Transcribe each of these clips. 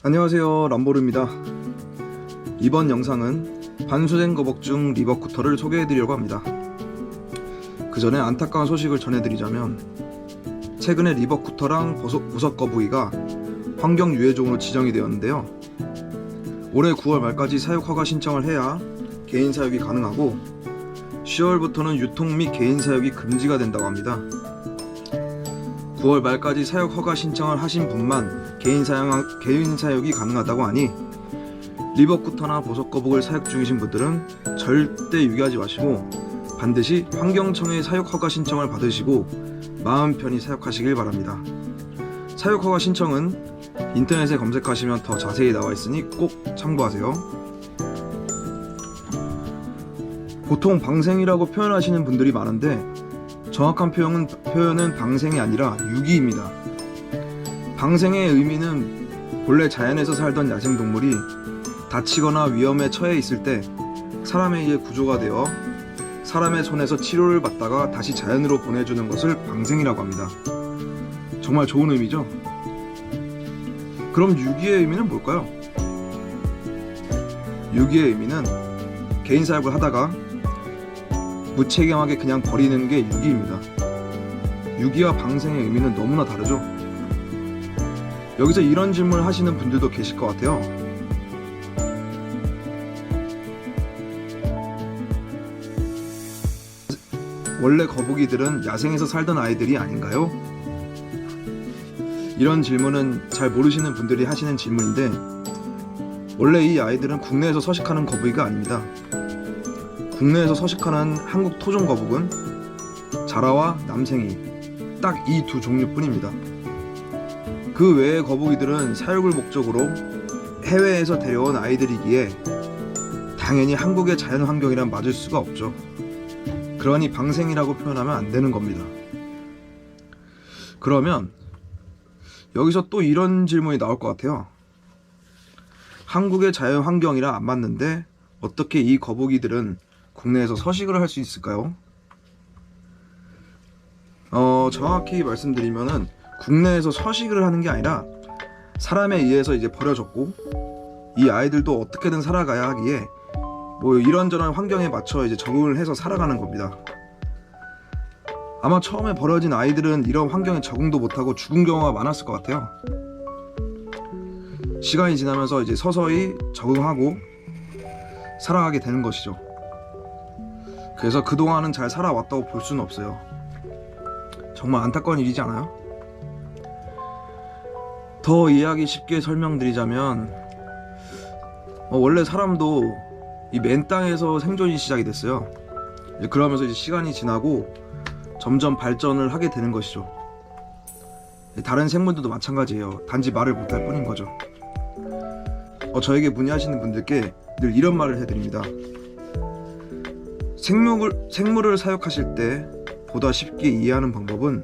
안녕하세요 람보르입니다. 이번 영상은 반수된 거북중 리버쿠터를 소개해드리려고 합니다. 그 전에 안타까운 소식을 전해드리자면 최근에 리버쿠터랑 보석, 거북이가 환경 유해종으로 지정이 되었는데요. 올해 9월 말까지 사육 허가 신청을 해야 개인 사육이 가능하고 10월부터는 유통 및 개인 사육이 금지가 된다고 합니다 9월 말까지 사육 허가 신청을 하신 분만 개인 사용 개인 사육이 가능하다고 하니 리버쿠터나 보석 거북을 사육 중이신 분들은 절대 유기하지 마시고 반드시 환경청의 사육 허가 신청을 받으시고 마음 편히 사육하시길 바랍니다. 사육 허가 신청은 인터넷에 검색하시면 더 자세히 나와 있으니 꼭 참고하세요. 보통 방생이라고 표현하시는 분들이 많은데 정확한 표현은, 표현은 방생이 아니라 유기입니다. 방생의 의미는 본래 자연에서 살던 야생동물이 다치거나 위험에 처해 있을 때 사람에 의해 구조가 되어 사람의 손에서 치료를 받다가 다시 자연으로 보내주는 것을 방생이라고 합니다. 정말 좋은 의미죠? 그럼 유기의 의미는 뭘까요? 유기의 의미는 개인 사육을 하다가 무책임하게 그냥 버리는 게 유기입니다. 유기와 방생의 의미는 너무나 다르죠? 여기서 이런 질문을 하시는 분들도 계실 것 같아요. 원래 거북이들은 야생에서 살던 아이들이 아닌가요? 이런 질문은 잘 모르시는 분들이 하시는 질문인데 원래 이 아이들은 국내에서 서식하는 거북이가 아닙니다. 국내에서 서식하는 한국 토종 거북은 자라와 남생이 딱 이 두 종류뿐입니다. 그 외의 거북이들은 사육을 목적으로 해외에서 데려온 아이들이기에 당연히 한국의 자연 환경이란 맞을 수가 없죠. 그러니 방생이라고 표현하면 안 되는 겁니다. 그러면 여기서 또 이런 질문이 나올 것 같아요. 한국의 자연 환경이랑 안 맞는데 어떻게 이 거북이들은 국내에서 서식을 할 수 있을까요? 어, 정확히 말씀드리면은 국내에서 서식을 하는 게 아니라 사람에 의해서 이제 버려졌고 이 아이들도 어떻게든 살아가야 하기에 뭐 이런저런 환경에 맞춰 이제 적응을 해서 살아가는 겁니다. 아마 처음에 버려진 아이들은 이런 환경에 적응도 못하고 죽은 경우가 많았을 것 같아요. 시간이 지나면서 이제 서서히 적응하고 살아가게 되는 것이죠. 그래서 그동안은 잘 살아왔다고 볼 수는 없어요. 정말 안타까운 일이지 않아요? 더 이해하기 쉽게 설명드리자면 어, 원래 사람도 이 맨 땅에서 생존이 시작이 됐어요. 그러면서 이제 시간이 지나고 점점 발전을 하게 되는 것이죠. 다른 생물들도 마찬가지예요. 단지 말을 못할 뿐인 거죠. 어, 저에게 문의하시는 분들께 늘 이런 말을 해드립니다. 생물을, 생물을 사육하실 때 보다 쉽게 이해하는 방법은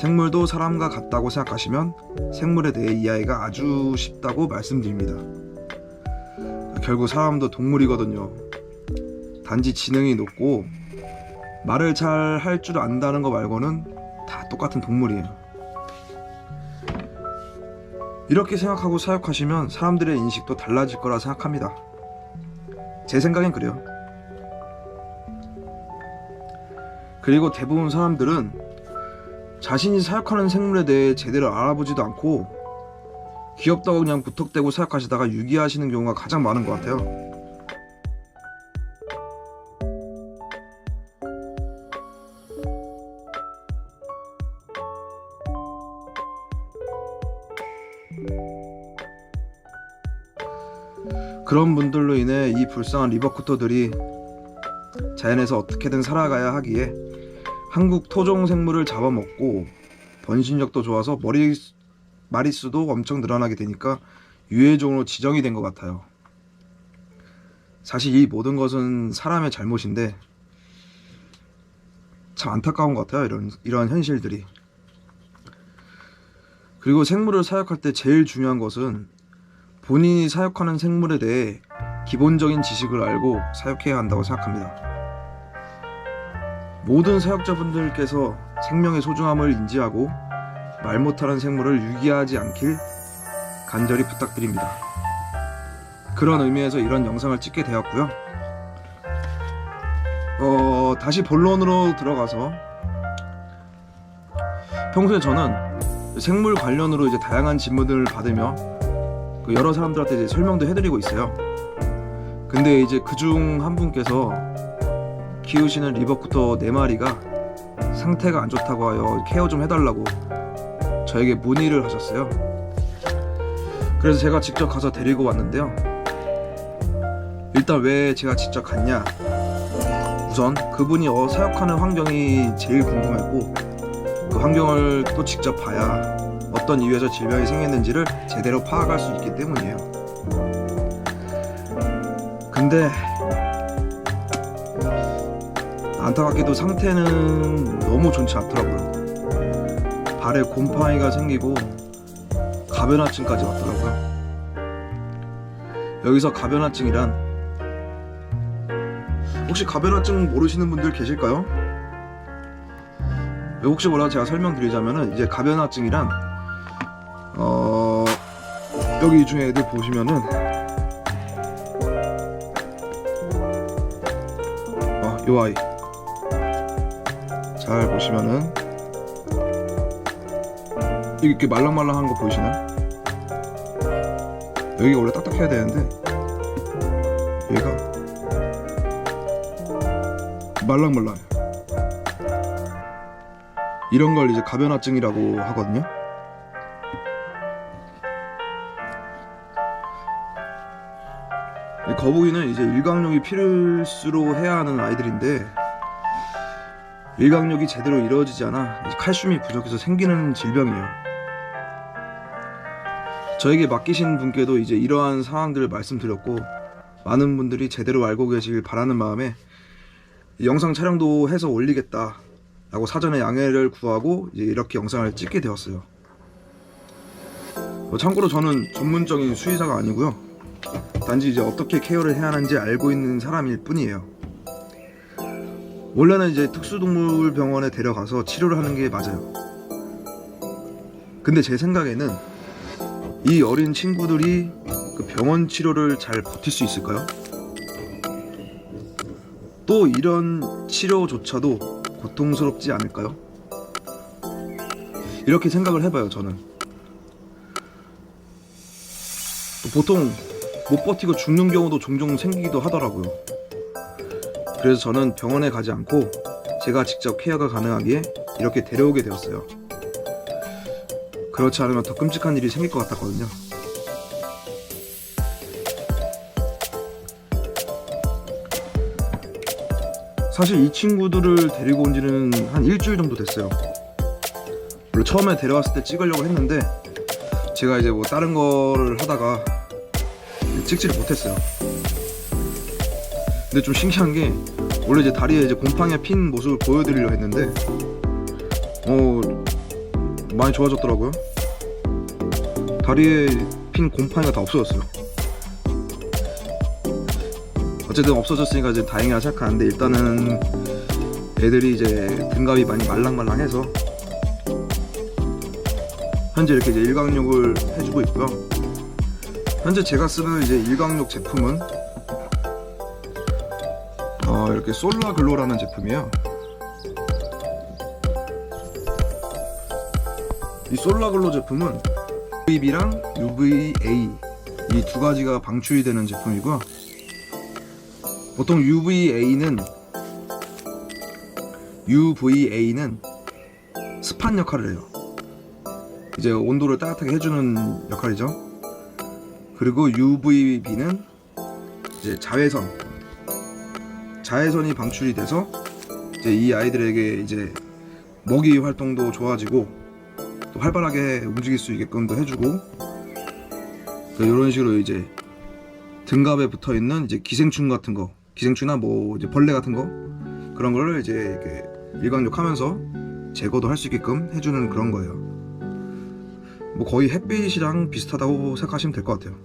생물도 사람과 같다고 생각하시면 생물에 대해 이해하기가 아주 쉽다고 말씀드립니다. 결국 사람도 동물이거든요. 단지 지능이 높고 말을 잘 할 줄 안다는 거 말고는 다 똑같은 동물이에요. 이렇게 생각하고 사육하시면 사람들의 인식도 달라질 거라 생각합니다. 제 생각엔 그래요. 그리고 대부분 사람들은 자신이 사육하는 생물에 대해 제대로 알아보지도 않고 귀엽다고 그냥 무턱대고 사육하시다가 유기하시는 경우가 가장 많은 것 같아요. 그런 분들로 인해 이 불쌍한 리버쿠터들이 자연에서 어떻게든 살아가야 하기에 한국 토종 생물을 잡아먹고 번식력도 좋아서 머리 마리수도 엄청 늘어나게 되니까 유해종으로 지정이 된 것 같아요. 사실 이 모든 것은 사람의 잘못인데 참 안타까운 것 같아요. 이런 이러한 현실들이. 그리고 생물을 사육할 때 제일 중요한 것은 본인이 사육하는 생물에 대해 기본적인 지식을 알고 사육해야 한다고 생각합니다. 모든 사육자분들께서 생명의 소중함을 인지하고 말 못하는 생물을 유기하지 않길 간절히 부탁드립니다. 그런 의미에서 이런 영상을 찍게 되었고요. 어, 다시 본론으로 들어가서 평소에 저는 생물 관련으로 이제 다양한 질문을 받으며 그 여러 사람들한테 이제 설명도 해드리고 있어요. 근데 이제 그 중 한 분께서 키우시는 리버쿠터 네 마리가 상태가 안 좋다고 하여 케어 좀 해달라고 저에게 문의를 하셨어요. 그래서 제가 직접 가서 데리고 왔는데요. 일단 왜 제가 직접 갔냐? 우선 그분이 어, 사역하는 환경이 제일 궁금했고 그 환경을 또 직접 봐야 어떤 이유에서 질병이 생겼는지를 제대로 파악할 수 있기 때문이에요. 근데 안타깝게도 상태는 너무 좋지 않더라고요. 발에 곰팡이가 생기고 가변화증까지 왔더라고요. 여기서 가변화증이란 혹시 가변화증 모르시는 분들 계실까요? 혹시 몰라 제가 설명드리자면은 이제 가변화증이란 어 여기 중에 애들 보시면은 어 요 아이 잘 보시면은 이렇게 말랑말랑한 거 보이시나요? 여기가 원래 딱딱해야 되는데 얘가 말랑말랑 이런 걸 이제 가변화증이라고 하거든요. 이 거북이는 이제 일광욕이 필수로 해야 하는 아이들인데 일광욕이 제대로 이루어지지 않아 칼슘이 부족해서 생기는 질병이에요. 저에게 맡기신 분께도 이제 이러한 상황들을 말씀드렸고 많은 분들이 제대로 알고 계시길 바라는 마음에 영상 촬영도 해서 올리겠다 라고 사전에 양해를 구하고 이제 이렇게 영상을 찍게 되었어요. 어, 참고로 저는 전문적인 수의사가 아니고요. 단지 이제 어떻게 케어를 해야 하는지 알고 있는 사람일 뿐이에요. 원래는 이제 특수동물 병원에 데려가서 치료를 하는 게 맞아요. 근데 제 생각에는 이 어린 친구들이 그 병원 치료를 잘 버틸 수 있을까요? 또 이런 치료조차도 고통스럽지 않을까요? 이렇게 생각을 해봐요, 저는. 보통 못 버티고 죽는 경우도 종종 생기기도 하더라고요. 그래서 저는 병원에 가지 않고 제가 직접 케어가 가능하기에 이렇게 데려오게 되었어요. 그렇지 않으면 더 끔찍한 일이 생길 것 같았거든요. 사실 이 친구들을 데리고 온 지는 한 일주일 정도 됐어요. 원래 처음에 데려왔을 때 찍으려고 했는데 제가 이제 뭐 다른 거를 하다가 찍지를 못했어요. 근데 좀 신기한 게 원래 이제 다리에 이제 곰팡이가 핀 모습을 보여드리려 했는데 어 많이 좋아졌더라고요. 다리에 핀 곰팡이가 다 없어졌어요. 어쨌든 없어졌으니까 이제 다행이라 생각하는데 일단은 애들이 이제 등갑이 많이 말랑말랑해서 현재 이렇게 이제 일광욕을 해주고 있고요. 현재 제가 쓰는 이제 일광욕 제품은 어, 이렇게 솔라 글로라는 제품이에요. 이 솔라 글로 제품은 UVB랑 UVA 이 두 가지가 방출이 되는 제품이고요. 보통 UVA는 UVA는 습한 역할을 해요. 이제 온도를 따뜻하게 해주는 역할이죠. 그리고 UVB는 이제 자외선, 자외선이 방출이 돼서 이제 이 아이들에게 이제 먹이 활동도 좋아지고 또 활발하게 움직일 수 있게끔도 해주고 이런 식으로 이제 등갑에 붙어 있는 이제 기생충 같은 거, 기생충이나 뭐 이제 벌레 같은 거 그런 거를 이제 이렇게 일광욕하면서 제거도 할 수 있게끔 해주는 그런 거예요. 뭐 거의 햇빛이랑 비슷하다고 생각하시면 될 것 같아요.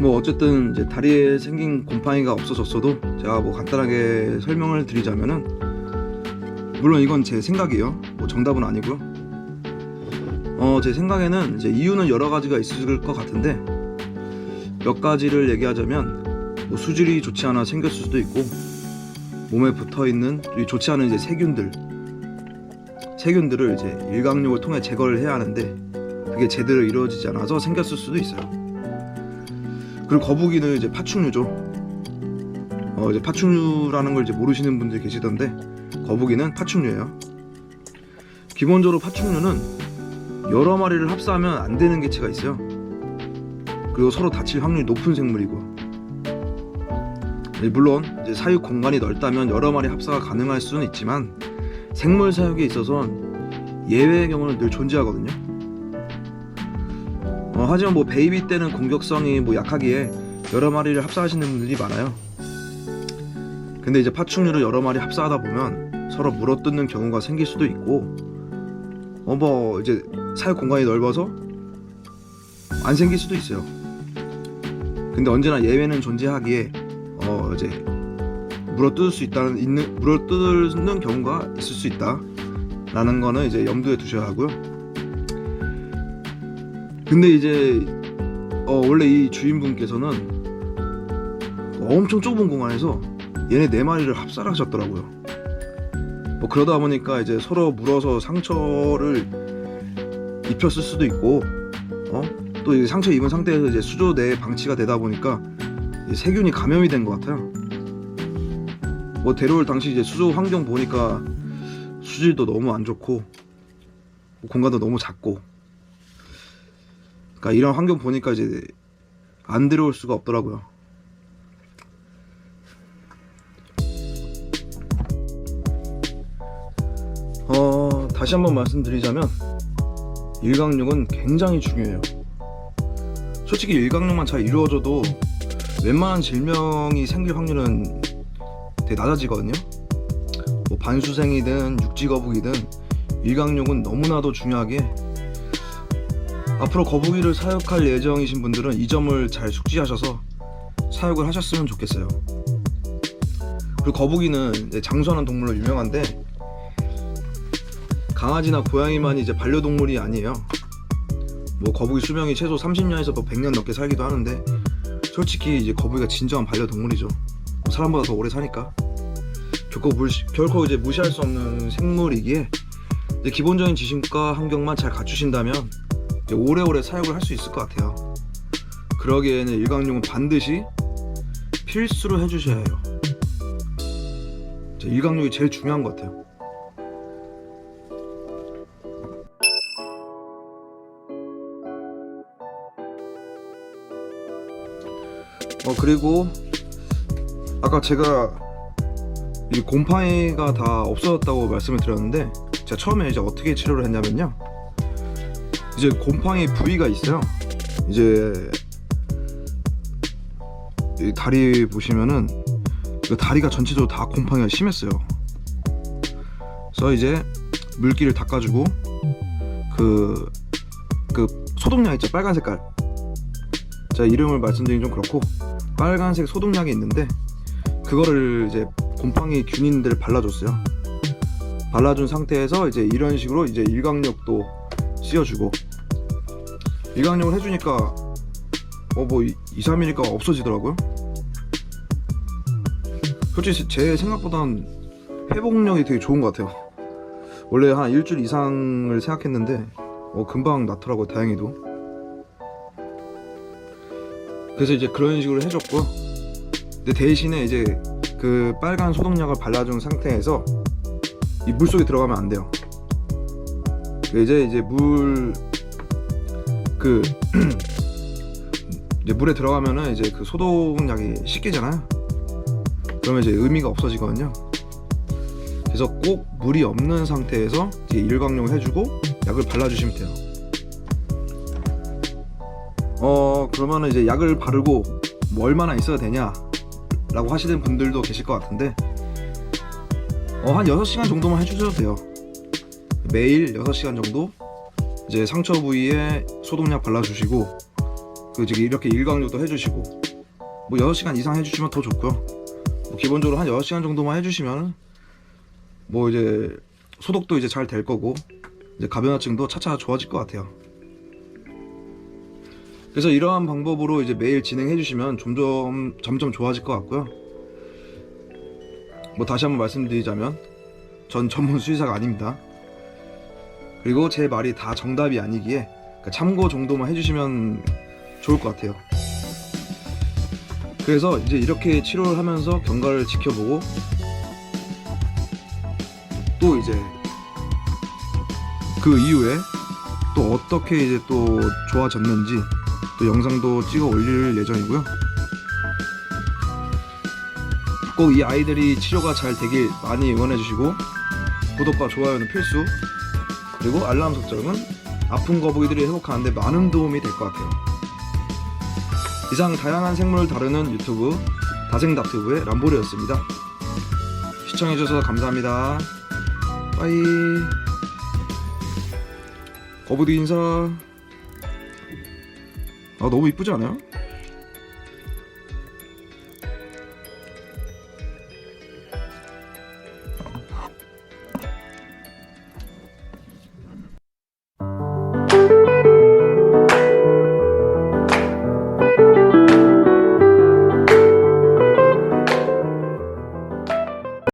뭐 어쨌든 이제 다리에 생긴 곰팡이가 없어졌어도 제가 뭐 간단하게 설명을 드리자면은 물론 이건 제 생각이에요. 뭐 정답은 아니고요. 어, 제 생각에는 이제 이유는 여러 가지가 있을 것 같은데 몇 가지를 얘기하자면 뭐 수질이 좋지 않아 생겼을 수도 있고 몸에 붙어 있는 좋지 않은 이제 세균들 세균들을 이제 일광욕을 통해 제거를 해야 하는데 그게 제대로 이루어지지 않아서 생겼을 수도 있어요. 그리고 거북이는 이제 파충류죠. 어 이제 파충류라는 걸 이제 모르시는 분들이 계시던데 거북이는 파충류예요. 기본적으로 파충류는 여러 마리를 합사하면 안 되는 개체가 있어요. 그리고 서로 다칠 확률이 높은 생물이고. 예, 물론 이제 사육 공간이 넓다면 여러 마리 합사가 가능할 수는 있지만 생물 사육에 있어서는 예외의 경우는 늘 존재하거든요. 어, 하지만 뭐 베이비 때는 공격성이 뭐 약하기에 여러 마리를 합사하시는 분들이 많아요. 근데 이제 파충류를 여러 마리 합사하다 보면 서로 물어뜯는 경우가 생길 수도 있고, 어 뭐 이제 사육 공간이 넓어서 안 생길 수도 있어요. 근데 언제나 예외는 존재하기에 어 이제 물어뜯을 수 있다는 있는 물어뜯는 경우가 있을 수 있다라는 거는 이제 염두에 두셔야 하고요. 근데 이제 어 원래 이 주인분께서는 엄청 좁은 공간에서 얘네 네 마리를 합사를 하셨더라고요. 뭐 그러다 보니까 이제 서로 물어서 상처를 입혔을 수도 있고, 어? 또 상처 입은 상태에서 이제 수조 내에 방치가 되다 보니까 세균이 감염이 된 것 같아요. 뭐 데려올 당시 이제 수조 환경 보니까 수질도 너무 안 좋고 공간도 너무 작고 그러니까 이런 환경 보니까 이제 안 데려올 수가 없더라고요. 어 다시 한번 말씀드리자면 일광욕은 굉장히 중요해요. 솔직히 일광욕만 잘 이루어져도 웬만한 질병이 생길 확률은 되게 낮아지거든요. 뭐 반수생이든 육지거북이든 일광욕은 너무나도 중요하게 앞으로 거북이를 사육할 예정이신 분들은 이 점을 잘 숙지하셔서 사육을 하셨으면 좋겠어요. 그리고 거북이는 장수하는 동물로 유명한데 강아지나 고양이만이 이제 반려동물이 아니에요. 뭐 거북이 수명이 최소 30년에서 뭐 100년 넘게 살기도 하는데 솔직히 이제 거북이가 진정한 반려동물이죠. 뭐 사람보다 더 오래 사니까. 결코, 무시, 결코 이제 무시할 수 없는 생물이기에 기본적인 지식과 환경만 잘 갖추신다면 오래오래 사육을 할 수 있을 것 같아요. 그러기에는 일광욕은 반드시 필수로 해주셔야 해요. 일광욕이 제일 중요한 것 같아요. 어 그리고 아까 제가 이 곰팡이가 다 없어졌다고 말씀을 드렸는데 제가 처음에 이제 어떻게 치료를 했냐면요 이제 곰팡이 부위가 있어요. 이제 이 다리 보시면은 그 다리가 전체적으로 다 곰팡이가 심했어요. 그래서 이제 물기를 닦아주고 그, 그 소독약 있죠. 빨간 색깔. 제가 이름을 말씀드리긴 좀 그렇고 빨간색 소독약이 있는데 그거를 이제 곰팡이 균인들을 발라줬어요. 발라준 상태에서 이제 이런 식으로 이제 일광욕도 씌워주고 일광욕을 해주니까 어뭐 2, 3일이니까 없어지더라고요. 솔직히 제 생각보단 회복력이 되게 좋은 것 같아요. 원래 한 일주일 이상을 생각했는데 어 금방 낫더라고요. 다행히도. 그래서 이제 그런 식으로 해줬고 근데 대신에 이제 그 빨간 소독약을 발라준 상태에서 이 물 속에 들어가면 안 돼요. 이제 이제 물 그 이제 물에 들어가면은 이제 그 소독약이 씻기잖아요. 그러면 이제 의미가 없어지거든요. 그래서 꼭 물이 없는 상태에서 이제 일광욕을 해주고 약을 발라주시면 돼요. 어 그러면은 이제 약을 바르고 뭐 얼마나 있어야 되냐 라고 하시는 분들도 계실 것 같은데 어, 한 6시간 정도만 해주셔도 돼요 매일 6시간 정도 이제 상처 부위에 소독약 발라주시고 그 지금 이렇게 일광욕도 해주시고 뭐 6시간 이상 해주시면 더 좋고요 뭐 기본적으로 한 6시간 정도만 해주시면 뭐 이제 소독도 이제 잘 될 거고 이제 가변화증도 차차 좋아질 것 같아요. 그래서 이러한 방법으로 이제 매일 진행해 주시면 점점 점점 좋아질 것 같고요. 뭐 다시 한번 말씀드리자면 전 전문 수의사가 아닙니다. 그리고 제 말이 다 정답이 아니기에 그러니까 참고 정도만 해주시면 좋을 것 같아요. 그래서 이제 이렇게 치료를 하면서 경과를 지켜보고 또 이제 그 이후에 또 어떻게 이제 또 좋아졌는지 또 영상도 찍어 올릴 예정이고요. 꼭 이 아이들이 치료가 잘 되길 많이 응원해 주시고 구독과 좋아요는 필수 그리고 알람 설정은 아픈 거북이들이 회복하는데 많은 도움이 될 것 같아요. 이상 다양한 생물을 다루는 유튜브 다생다튜브의 람보르였습니다. 시청해주셔서 감사합니다. 빠이. 거북이 인사. 아 너무 이쁘지 않아요?